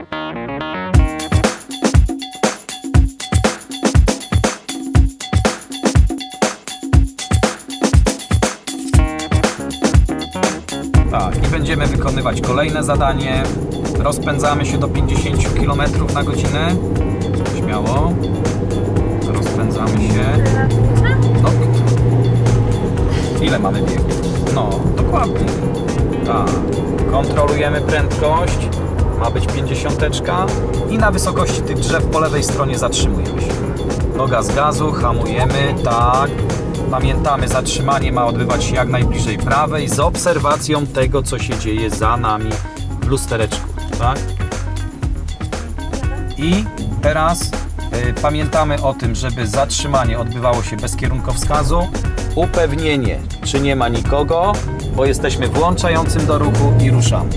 Tak, i będziemy wykonywać kolejne zadanie. Rozpędzamy się do 50 km na godzinę. Śmiało. Rozpędzamy się. No. Ile mamy biegu? No, dokładnie. Tak. Kontrolujemy prędkość. Ma być 50 i na wysokości tych drzew po lewej stronie zatrzymujemy się. Noga z gazu, hamujemy, tak. Pamiętamy, zatrzymanie ma odbywać się jak najbliżej prawej z obserwacją tego, co się dzieje za nami w lustereczku, tak? I teraz y, pamiętamy o tym, żeby zatrzymanie odbywało się bez kierunkowskazu. Upewnienie, czy nie ma nikogo, bo jesteśmy włączającym do ruchu i ruszamy.